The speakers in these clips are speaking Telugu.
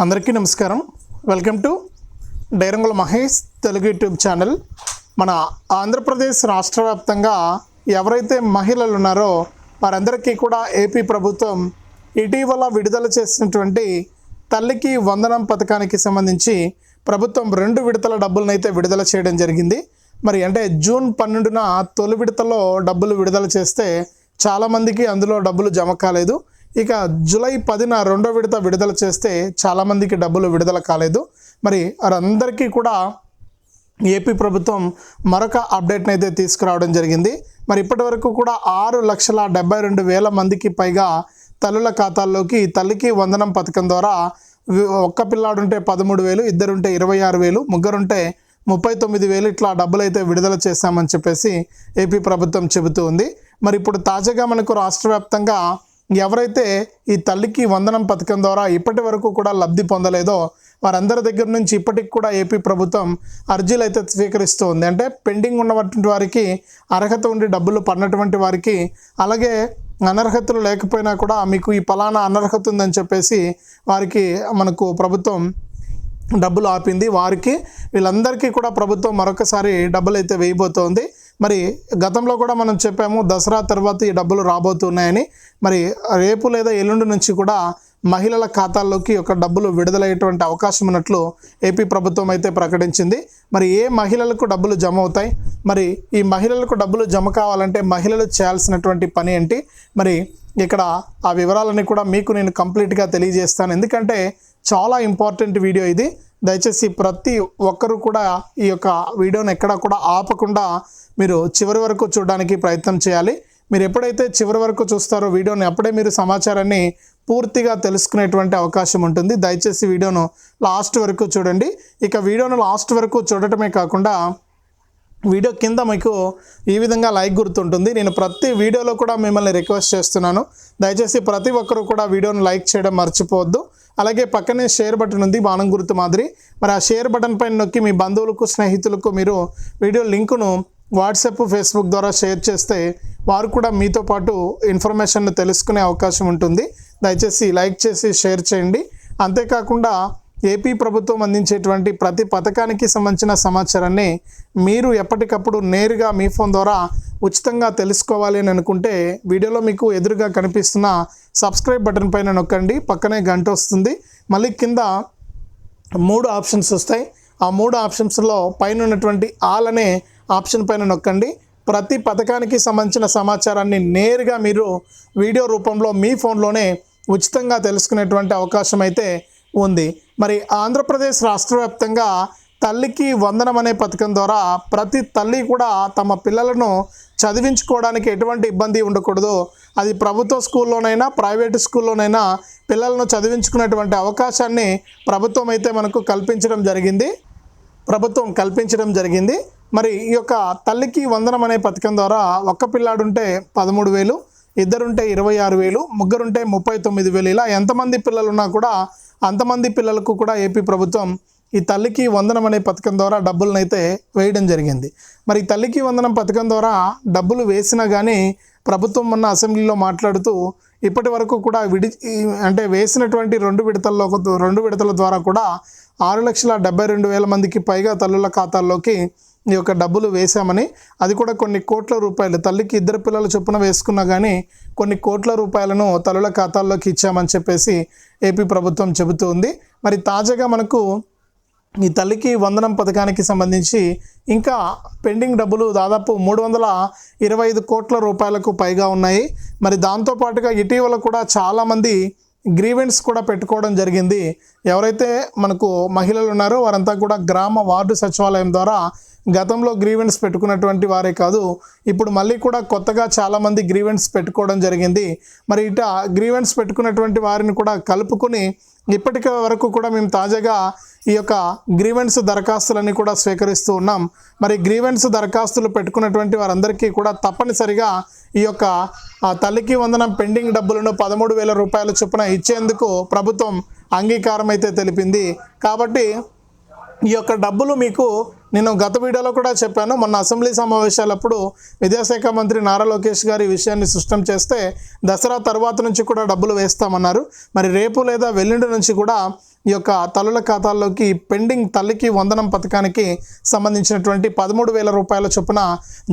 అందరికీ నమస్కారం. వెల్కమ్ టు డైరంగుల మహేష్ తెలుగు యూట్యూబ్ ఛానల్. మన ఆంధ్రప్రదేశ్ రాష్ట్ర వ్యాప్తంగా ఎవరైతే మహిళలు ఉన్నారో వారందరికీ కూడా ఏపీ ప్రభుత్వం ఇటీవల విడుదల చేసినటువంటి తల్లికి వందనం పథకానికి సంబంధించి ప్రభుత్వం రెండు విడతల డబ్బులను అయితే విడుదల చేయడం జరిగింది. మరి అంటే జూన్ పన్నెండున తొలి విడతలో డబ్బులు విడుదల చేస్తే చాలామందికి అందులో డబ్బులు జమ కాలేదు. ఇక జూలై పదిన రెండో విడత విడుదల చేస్తే చాలామందికి డబ్బులు విడుదల కాలేదు. మరి వారందరికీ కూడా ఏపీ ప్రభుత్వం మరొక అప్డేట్ని అయితే తీసుకురావడం జరిగింది. మరి ఇప్పటి వరకు కూడా ఆరు లక్షల డెబ్బై రెండు వేల మందికి పైగా తల్లుల ఖాతాల్లోకి తల్లికి వందనం పథకం ద్వారా ఒక్క పిల్లాడుంటే పదమూడు వేలు ఇద్దరుంటే ఇరవై ఆరు వేలు ముగ్గురుంటే ముప్పై తొమ్మిది వేలు ఇట్లా డబ్బులు అయితే విడుదల చేశామని చెప్పేసి ఏపీ ప్రభుత్వం చెబుతూ ఉంది. మరి ఇప్పుడు తాజాగా మనకు రాష్ట్ర వ్యాప్తంగా ఎవరైతే ఈ తల్లికి వందనం పథకం ద్వారా ఇప్పటి వరకు కూడా లబ్ధి పొందలేదో వారందరి దగ్గర నుంచి ఇప్పటికి కూడా ఏపీ ప్రభుత్వం అర్జీలు అయితే స్వీకరిస్తూ ఉంది. అంటే పెండింగ్ ఉన్నటువంటి వారికి అర్హత ఉండి డబ్బులు పడినటువంటి వారికి అలాగే అనర్హతలు లేకపోయినా కూడా మీకు ఈ ఫలానా అనర్హత ఉందని చెప్పేసి వారికి మనకు ప్రభుత్వం డబ్బులు ఆపింది. వారికి వీళ్ళందరికీ కూడా ప్రభుత్వం మరొకసారి డబ్బులు అయితే వేయబోతోంది. మరి గతంలో కూడా మనం చెప్పాము దసరా తర్వాత ఈ డబ్బులు రాబోతున్నాయని. మరి రేపు లేదా ఎల్లుండి నుంచి కూడా మహిళల ఖాతాల్లోకి ఒక డబ్బులు విడుదలయ్యేటువంటి అవకాశం ఉన్నట్లు ఏపీ ప్రభుత్వం అయితే ప్రకటించింది. మరి ఏ మహిళలకు డబ్బులు జమ అవుతాయి? మరి ఈ మహిళలకు డబ్బులు జమ కావాలంటే మహిళలు చేయాల్సినటువంటి పని ఏంటి? మరి ఇక్కడ ఆ వివరాలన్నీ కూడా మీకు నేను కంప్లీట్గా తెలియజేస్తాను. ఎందుకంటే చాలా ఇంపార్టెంట్ వీడియో ఇది. దయచేసి ప్రతి ఒక్కరూ కూడా ఈ యొక్క వీడియోని ఎక్కడ కూడా ఆపకుండా మీరు చివరి వరకు చూడడానికి ప్రయత్నం చేయాలి. మీరు ఎప్పుడైతే చివరి వరకు చూస్తారో వీడియోని అప్పుడే మీరు సమాచారాన్ని పూర్తిగా తెలుసుకునేటువంటి అవకాశం ఉంటుంది. దయచేసి వీడియోను లాస్ట్ వరకు చూడండి. ఇక వీడియోను లాస్ట్ వరకు చూడటమే కాకుండా వీడియో కింద మీకు ఈ విధంగా లైక్ గుర్తుంటుంది. నేను ప్రతి వీడియోలో కూడా మిమ్మల్ని రిక్వెస్ట్ చేస్తున్నాను. దయచేసి ప్రతి ఒక్కరూ కూడా వీడియోను లైక్ చేయడం మర్చిపోవద్దు. అలాగే పక్కనే షేర్ బటన్ ఉంది బాణం గుర్తు మాదిరి. మరి ఆ షేర్ బటన్ పైన నొక్కి మీ బంధువులకు స్నేహితులకు మీరు వీడియో లింకును వాట్సాప్ ఫేస్బుక్ ద్వారా షేర్ చేస్తే వారు కూడా మీతో పాటు ఇన్ఫర్మేషన్ తెలుసుకునే అవకాశం ఉంటుంది. దయచేసి లైక్ చేసి షేర్ చేయండి. అంతేకాకుండా ఏపీ ప్రభుత్వం అందించేటువంటి ప్రతి పథకానికి సంబంధించిన సమాచారాన్ని మీరు ఎప్పటికప్పుడు నేరుగా మీ ఫోన్ ద్వారా ఉచితంగా తెలుసుకోవాలి అని అనుకుంటే వీడియోలో మీకు ఎదురుగా కనిపిస్తున్న సబ్స్క్రైబ్ బటన్ పైన నొక్కండి. పక్కనే గంట వస్తుంది. మళ్ళీ కింద మూడు ఆప్షన్స్ వస్తాయి. ఆ మూడు ఆప్షన్స్లో పైన ఉన్నటువంటి ఆల్ అనే ఆప్షన్ పైన నొక్కండి. ప్రతి పథకానికి సంబంధించిన సమాచారాన్ని నేరుగా మీరు వీడియో రూపంలో మీ ఫోన్లోనే ఉచితంగా తెలుసుకునేటువంటి అవకాశం అయితే ఉంది. మరి ఆంధ్రప్రదేశ్ రాష్ట్ర వ్యాప్తంగా తల్లికి వందనం అనే పథకం ద్వారా ప్రతి తల్లి కూడా తమ పిల్లలను చదివించుకోవడానికి ఎటువంటి ఇబ్బంది ఉండకూడదు. అది ప్రభుత్వ స్కూల్లోనైనా ప్రైవేట్ స్కూల్లోనైనా పిల్లలను చదివించుకునేటువంటి అవకాశాన్ని ప్రభుత్వం అయితే మనకు కల్పించడం జరిగింది. ప్రభుత్వం కల్పించడం జరిగింది. మరి ఈ యొక్క తల్లికి వందనం అనే పథకం ద్వారా ఒక్క పిల్లాడుంటే పదమూడు వేలు ఇద్దరుంటే ఇరవై ఆరు వేలు ముగ్గురుంటే ముప్పై తొమ్మిది వేలు ఇలా ఎంతమంది పిల్లలు ఉన్నా కూడా అంతమంది పిల్లలకు కూడా ఏపీ ప్రభుత్వం ఈ తల్లికి వందనం అనే పథకం ద్వారా డబ్బులను అయితే వేయడం జరిగింది. మరి తల్లికి వందనం పథకం ద్వారా డబ్బులు వేసినా కానీ ప్రభుత్వం మొన్న అసెంబ్లీలో మాట్లాడుతూ ఇప్పటి వరకు కూడా విడి అంటే వేసినటువంటి రెండు విడతల్లో రెండు విడతల ద్వారా కూడా ఆరు లక్షల డెబ్బై రెండు వేల మందికి పైగా తల్లుల ఖాతాల్లోకి ఈ యొక్క డబ్బులు వేశామని అది కూడా కొన్ని కోట్ల రూపాయలు తల్లికి ఇద్దరు పిల్లలు చొప్పున వేసుకున్నా కానీ కొన్ని కోట్ల రూపాయలను తల్లుల ఖాతాల్లోకి ఇచ్చామని చెప్పేసి ఏపీ ప్రభుత్వం చెబుతూ ఉంది. మరి తాజాగా మనకు ఈ తల్లికి వందనం పథకానికి సంబంధించి ఇంకా పెండింగ్ డబ్బులు దాదాపు మూడు వందల ఇరవై ఐదు కోట్ల రూపాయలకు పైగా ఉన్నాయి. మరి దాంతోపాటుగా ఇటీవల కూడా చాలామంది గ్రీవెంట్స్ కూడా పెట్టుకోవడం జరిగింది. ఎవరైతే మనకు మహిళలు ఉన్నారో వారంతా కూడా గ్రామ వార్డు సచివాలయం ద్వారా గతంలో గ్రీవెన్స్ పెట్టుకున్నటువంటి వారే కాదు ఇప్పుడు మళ్ళీ కూడా కొత్తగా చాలామంది గ్రీవెన్స్ పెట్టుకోవడం జరిగింది. మరి ఇట గ్రీవెన్స్ పెట్టుకున్నటువంటి వారిని కూడా కలుపుకుని ఇప్పటికి వరకు కూడా మేము తాజాగా ఈ యొక్క గ్రీవెన్స్ దరఖాస్తులన్నీ కూడా స్వీకరిస్తూ ఉన్నాం. మరి గ్రీవెన్స్ దరఖాస్తులు పెట్టుకున్నటువంటి వారందరికీ కూడా తప్పనిసరిగా ఈ యొక్క తల్లికి వందనం పెండింగ్ డబ్బులను పదమూడు వేల రూపాయల చొప్పున ఇచ్చేందుకు ప్రభుత్వం అంగీకారం అయితే తెలిపింది. కాబట్టి ఈ యొక్క డబ్బులు మీకు నేను గత వీడియోలో కూడా చెప్పాను మొన్న అసెంబ్లీ సమావేశాలప్పుడు విద్యాశాఖ మంత్రి నారా లోకేష్ గారు ఈ విషయాన్ని స్పష్టం చేస్తే దసరా తర్వాత నుంచి కూడా డబ్బులు వేస్తామన్నారు. మరి రేపు లేదా వెల్లుండి నుంచి కూడా ఈ యొక్క తల్లుల ఖాతాల్లోకి పెండింగ్ తల్లికి వందనం పథకానికి సంబంధించినటువంటి పదమూడు వేల రూపాయల చొప్పున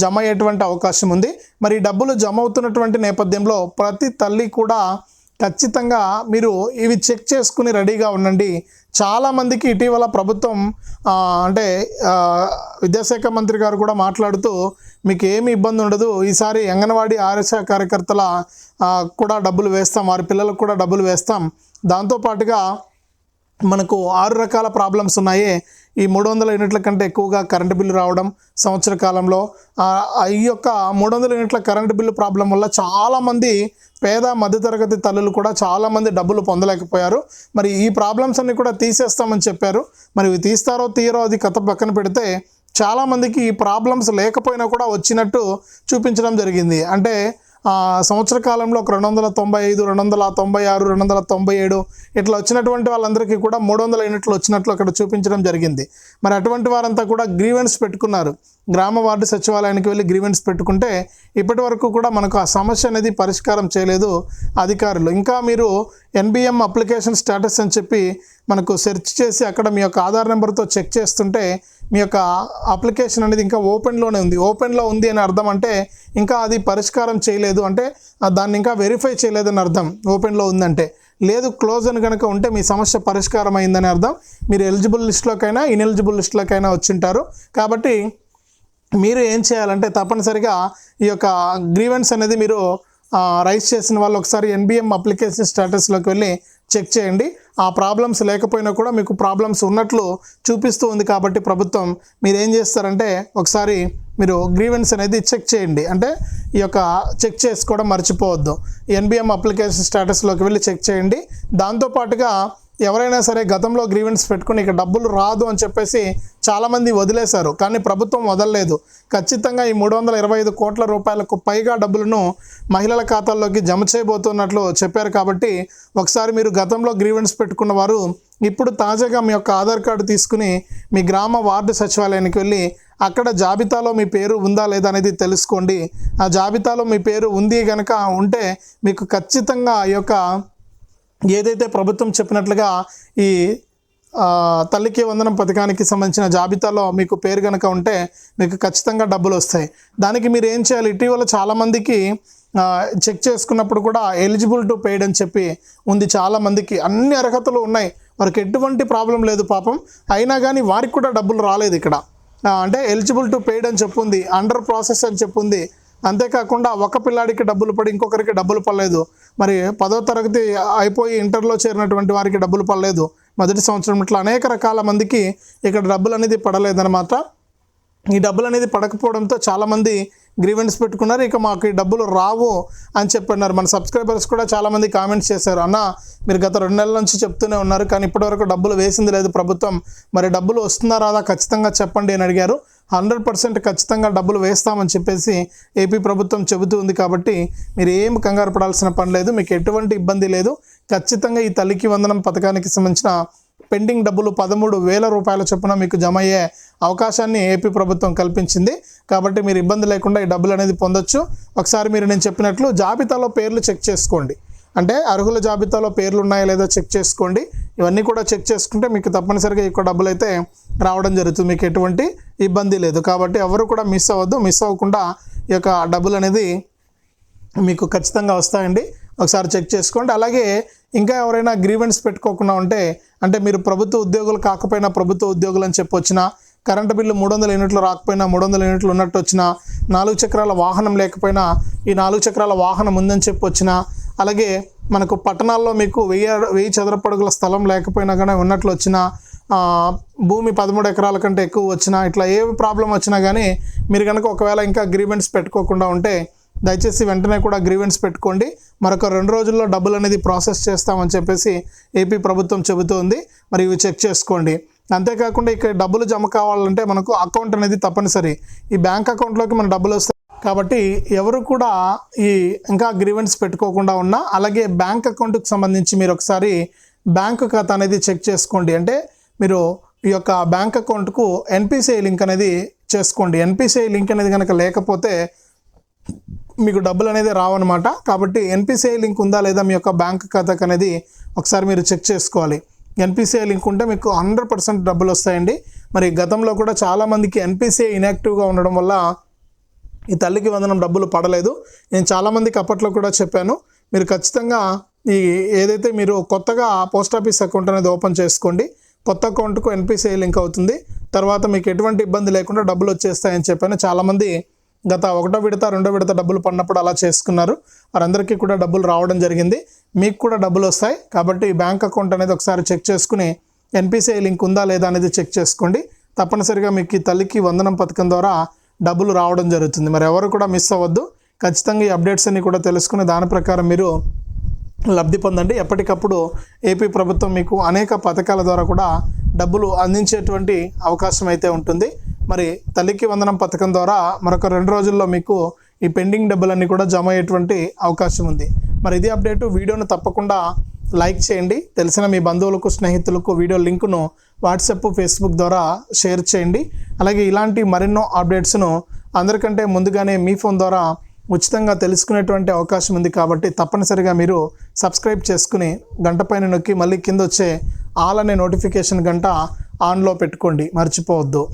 జమ అయ్యేటువంటి అవకాశం ఉంది. మరి డబ్బులు జమ అవుతున్నటువంటి నేపథ్యంలో ప్రతి తల్లి కూడా ఖచ్చితంగా మీరు ఇవి చెక్ చేసుకుని రెడీగా ఉండండి. చాలామందికి ఇటీవల ప్రభుత్వం అంటే విద్యాశాఖ మంత్రి గారు కూడా మాట్లాడుతూ మీకు ఏమి ఇబ్బంది ఉండదు. ఈసారి అంగన్వాడీ ఆరోగ్య కార్యకర్తల కూడా డబ్బులు వేస్తాం. వారి పిల్లలకు కూడా డబ్బులు వేస్తాం. దాంతోపాటుగా మనకు ఆరు రకాల ప్రాబ్లమ్స్ ఉన్నాయి. ఈ మూడు వందల యూనిట్ల కంటే ఎక్కువగా కరెంటు బిల్లు రావడం సంవత్సర కాలంలో ఈ యొక్క మూడు వందల యూనిట్ల కరెంటు బిల్లు ప్రాబ్లం వల్ల చాలామంది పేద మధ్యతరగతి తల్లులు కూడా చాలామంది డబ్బులు పొందలేకపోయారు. మరి ఈ ప్రాబ్లమ్స్ అన్ని కూడా తీసేస్తామని చెప్పారు. మరి ఇవి తీస్తారో తీయరో అది కథ పక్కన పెడితే చాలామందికి ఈ ప్రాబ్లమ్స్ లేకపోయినా కూడా వచ్చినట్టు చూపించడం జరిగింది. అంటే సంవత్సర కాలంలో ఒక రెండు వందల తొంభై ఐదు రెండు వందల తొంభై ఆరు రెండు వందల తొంభై ఏడు ఇట్లా వచ్చినటువంటి వాళ్ళందరికీ కూడా మూడు వందల యూనిట్లు వచ్చినట్లు అక్కడ చూపించడం జరిగింది. మరి అటువంటి వారంతా కూడా గ్రీవెన్స్ పెట్టుకున్నారు. గ్రామ వార్డు సచివాలయానికి వెళ్ళి గ్రీవెన్స్ పెట్టుకుంటే ఇప్పటి వరకు కూడా మనకు ఆ సమస్య అనేది పరిష్కారం చేయలేదు అధికారులు. ఇంకా మీరు ఎన్బిఎం అప్లికేషన్ స్టేటస్ అని చెప్పి మనకు సెర్చ్ చేసి అక్కడ మీ యొక్క ఆధార్ నెంబర్తో చెక్ చేస్తుంటే మీ యొక్క అప్లికేషన్ అనేది ఇంకా ఓపెన్లోనే ఉంది. ఓపెన్లో ఉంది అని అర్థం అంటే ఇంకా అది పరిష్కారం చేయలేదు అంటే దాన్ని ఇంకా వెరిఫై చేయలేదని అర్థం. ఓపెన్లో ఉందంటే. లేదు క్లోజ్ అని కనుక ఉంటే మీ సమస్య పరిష్కారం అయిందని అర్థం. మీరు ఎలిజిబుల్ లిస్ట్లోకైనా ఇన్ఎలిజిబుల్ లిస్ట్లోకైనా వచ్చింటారు. కాబట్టి మీరు ఏం చేయాలంటే తప్పనిసరిగా ఈ యొక్క గ్రీవెన్స్ అనేది మీరు రైస్ చేసిన వాళ్ళు ఒకసారి ఎన్బిఎం అప్లికేషన్ స్టేటస్లోకి వెళ్ళి చెక్ చేయండి. ఆ ప్రాబ్లమ్స్ లేకపోయినా కూడా మీకు ప్రాబ్లమ్స్ ఉన్నట్లు చూపిస్తూ ఉంది కాబట్టి ప్రభుత్వం మీరు ఏం చేస్తారంటే ఒకసారి మీరు గ్రీవెన్స్ అనేది చెక్ చేయండి. అంటే ఈ యొక్క చెక్ చేసుకోవడం మర్చిపోవద్దు. ఎన్బిఎం అప్లికేషన్ స్టేటస్లోకి వెళ్ళి చెక్ చేయండి. దాంతోపాటుగా ఎవరైనా సరే గతంలో గ్రీవెన్స్ పెట్టుకుని ఇక డబ్బులు రాదు అని చెప్పేసి చాలామంది వదిలేశారు. కానీ ప్రభుత్వం వదలలేదు. ఖచ్చితంగా ఈ మూడు వందల ఇరవై ఐదు కోట్ల రూపాయలకు పైగా డబ్బులను మహిళల ఖాతాల్లోకి జమ చేయబోతున్నట్లు చెప్పారు కాబట్టి ఒకసారి మీరు గతంలో గ్రీవెన్స్ పెట్టుకున్న వారు ఇప్పుడు తాజాగా మీ యొక్క ఆధార్ కార్డు తీసుకుని మీ గ్రామ వార్డు సచివాలయానికి వెళ్ళి అక్కడ జాబితాలో మీ పేరు ఉందా లేదా అనేది తెలుసుకోండి. ఆ జాబితాలో మీ పేరు ఉంది కనుక ఉంటే మీకు ఖచ్చితంగా ఆ యొక్క ఏదైతే ప్రభుత్వం చెప్పినట్లుగా ఈ తల్లికి వందనం పథకానికి సంబంధించిన జాబితాలో మీకు పేరు కనుక ఉంటే మీకు ఖచ్చితంగా డబ్బులు వస్తాయి. దానికి మీరు ఏం చేయాలి? ఇటీవల చాలామందికి చెక్ చేసుకున్నప్పుడు కూడా ఎలిజిబుల్ టు పెయిడ్ అని చెప్పి ఉంది చాలామందికి. అన్ని అర్హతలు ఉన్నాయి. వారికి ఎటువంటి ప్రాబ్లం లేదు పాపం. అయినా కానీ వారికి కూడా డబ్బులు రాలేదు ఇక్కడ. అంటే ఎలిజిబుల్ టు పెయిడ్ అని చెప్పుంది. అండర్ ప్రాసెస్ అని చెప్పుంది. అంతేకాకుండా ఒక పిల్లాడికి డబ్బులు పడి ఇంకొకరికి డబ్బులు పడలేదు. మరి పదో తరగతి అయిపోయి ఇంటర్లో చేరినటువంటి వారికి డబ్బులు పడలేదు. మొదటి సంవత్సరం ఇట్లా అనేక రకాల మందికి ఇక్కడ డబ్బులు అనేది పడలేదన్నమాట ఈ డబ్బులు అనేది పడకపోవడంతో చాలామంది గ్రీవెన్స్ పెట్టుకున్నారు. ఇక మాకు ఈ డబ్బులు రావు అని చెప్పన్నారు. మన సబ్స్క్రైబర్స్ కూడా చాలామంది కామెంట్స్ చేశారు. అన్న మీరు గత రెండు నెలల నుంచి చెప్తూనే ఉన్నారు కానీ ఇప్పటివరకు డబ్బులు వేసింది లేదు ప్రభుత్వం. మరి డబ్బులు వస్తున్నారా? ఖచ్చితంగా చెప్పండి అని అడిగారు. హండ్రెడ్ పర్సెంట్ ఖచ్చితంగా డబ్బులు వేస్తామని చెప్పేసి ఏపీ ప్రభుత్వం చెబుతూ ఉంది కాబట్టి మీరు ఏం కంగారు పడాల్సిన పని లేదు మీకు ఎటువంటి ఇబ్బంది లేదు. ఖచ్చితంగా ఈ తల్లికి వందనం పథకానికి సంబంధించిన పెండింగ్ డబ్బులు పదమూడు వేల రూపాయల చొప్పున మీకు జమ అయ్యే అవకాశాన్ని ఏపీ ప్రభుత్వం కల్పించింది. కాబట్టి మీరు ఇబ్బంది లేకుండా ఈ డబ్బులు అనేది పొందొచ్చు. ఒకసారి మీరు నేను చెప్పినట్లు జాబితాలో పేర్లు చెక్ చేసుకోండి. అంటే అర్హుల జాబితాలో పేర్లు ఉన్నాయా లేదా చెక్ చేసుకోండి. ఇవన్నీ కూడా చెక్ చేసుకుంటే మీకు తప్పనిసరిగా ఎక్కువ డబ్బులు అయితే రావడం జరుగుతుంది. మీకు ఎటువంటి ఇబ్బంది లేదు. కాబట్టి ఎవరు కూడా మిస్ అవ్వద్దు. మిస్ అవ్వకుండా ఈ యొక్క డబ్బులు అనేది మీకు ఖచ్చితంగా వస్తాయండి. ఒకసారి చెక్ చేసుకోండి. అలాగే ఇంకా ఎవరైనా గ్రీవెన్స్ పెట్టుకోకుండా ఉంటే అంటే మీరు ప్రభుత్వ ఉద్యోగులు కాకపోయినా ప్రభుత్వ ఉద్యోగులు అని చెప్పొచ్చినా కరెంటు బిల్లు మూడు వందల యూనిట్లు రాకపోయినా మూడు వందల యూనిట్లు ఉన్నట్టు వచ్చినా నాలుగు చక్రాల వాహనం లేకపోయినా ఈ నాలుగు చక్రాల వాహనం ఉందని చెప్పొచ్చినా అలాగే మనకు పట్టణాల్లో మీకు వెయ్యి వెయ్యి చదరపడుగుల స్థలం లేకపోయినా కానీ ఉన్నట్లు వచ్చినా భూమి పదమూడు ఎకరాల కంటే ఎక్కువ వచ్చినా ఇట్లా ఏ ప్రాబ్లం వచ్చినా కానీ మీరు కనుక ఒకవేళ ఇంకా గ్రీవెన్స్ పెట్టుకోకుండా ఉంటే దయచేసి వెంటనే కూడా గ్రీవెన్స్ పెట్టుకోండి. మరొక రెండు రోజుల్లో డబ్బులు అనేది ప్రాసెస్ చేస్తామని చెప్పేసి ఏపీ ప్రభుత్వం చెబుతోంది. మరి ఇవి చెక్ చేసుకోండి. అంతేకాకుండా ఇక్కడ డబ్బులు జమ కావాలంటే మనకు అకౌంట్ అనేది తప్పనిసరి. ఈ బ్యాంక్ అకౌంట్లోకి మన డబ్బులు వస్తాయి. కాబట్టి ఎవరు కూడా ఈ ఇంకా గ్రీవెన్స్ పెట్టుకోకుండా ఉన్నా అలాగే బ్యాంక్ అకౌంట్కి సంబంధించి మీరు ఒకసారి బ్యాంక్ ఖాతా అనేది చెక్ చేసుకోండి. అంటే మీరు ఈ యొక్క బ్యాంక్ అకౌంట్కు ఎన్పిసిఐ లింక్ అనేది చేసుకోండి. ఎన్పిసిఐ లింక్ అనేది కనుక లేకపోతే మీకు డబ్బులు అనేది రావన్నమాట. కాబట్టి ఎన్పిసిఐ లింక్ ఉందా లేదా మీ యొక్క బ్యాంక్ ఖాతాకు అనేది ఒకసారి మీరు చెక్ చేసుకోవాలి. ఎన్పిసిఐ లింక్ ఉంటే మీకు హండ్రెడ్ పర్సెంట్ డబ్బులు వస్తాయండి. మరి గతంలో కూడా చాలామందికి ఎన్పిసిఐ ఇన్యాక్టివ్గా ఉండడం వల్ల ఈ తల్లికి వందనం డబ్బులు పడలేదు. నేను చాలామందికి అప్పట్లో కూడా చెప్పాను మీరు ఖచ్చితంగా ఈ ఏదైతే మీరు కొత్తగా పోస్ట్ ఆఫీస్ అకౌంట్ అనేది ఓపెన్ చేసుకోండి. కొత్త అకౌంట్కు ఎన్పిసిఐ లింక్ అవుతుంది. తర్వాత మీకు ఎటువంటి ఇబ్బంది లేకుండా డబ్బులు వచ్చేస్తాయని చెప్పాను. చాలామంది గత ఒకటో విడత రెండో విడత డబ్బులు పడినప్పుడు అలా చేసుకున్నారు. వారందరికీ కూడా డబ్బులు రావడం జరిగింది. మీకు కూడా డబ్బులు వస్తాయి. కాబట్టి బ్యాంక్ అకౌంట్ అనేది ఒకసారి చెక్ చేసుకుని ఎన్పిసిఐ లింక్ ఉందా లేదా అనేది చెక్ చేసుకోండి. తప్పనిసరిగా మీకు ఈ తల్లికి వందనం పథకం ద్వారా డబ్బులు రావడం జరుగుతుంది. మరి ఎవరు కూడా మిస్ అవ్వద్దు. ఖచ్చితంగా ఈ అప్డేట్స్ అన్ని కూడా తెలుసుకుని దాని ప్రకారం మీరు లబ్ధి పొందండి. ఎప్పటికప్పుడు ఏపీ ప్రభుత్వం మీకు అనేక పథకాల ద్వారా కూడా డబ్బులు అందించేటువంటి అవకాశం అయితే ఉంటుంది. మరి తల్లికి వందనం పథకం ద్వారా మరొక రెండు రోజుల్లో మీకు ఈ పెండింగ్ డబ్బులన్నీ కూడా జమ అయ్యేటువంటి అవకాశం ఉంది. మరి ఇది అప్డేటు. వీడియోను తప్పకుండా లైక్ చేయండి. తెలిసిన మీ బంధువులకు స్నేహితులకు వీడియో లింకును వాట్సాప్ ఫేస్బుక్ ద్వారా షేర్ చేయండి. అలాగే ఇలాంటి మరెన్నో అప్డేట్స్ను అందరికంటే ముందుగానే మీ ఫోన్ ద్వారా ఉచితంగా తెలుసుకునేటువంటి అవకాశం ఉంది కాబట్టి తప్పనిసరిగా మీరు సబ్స్క్రైబ్ చేసుకుని గంట పైన నొక్కి మళ్ళీ కింద వచ్చే ఆల్ అనే నోటిఫికేషన్ గంట ఆన్లో పెట్టుకోండి. మర్చిపోవద్దు.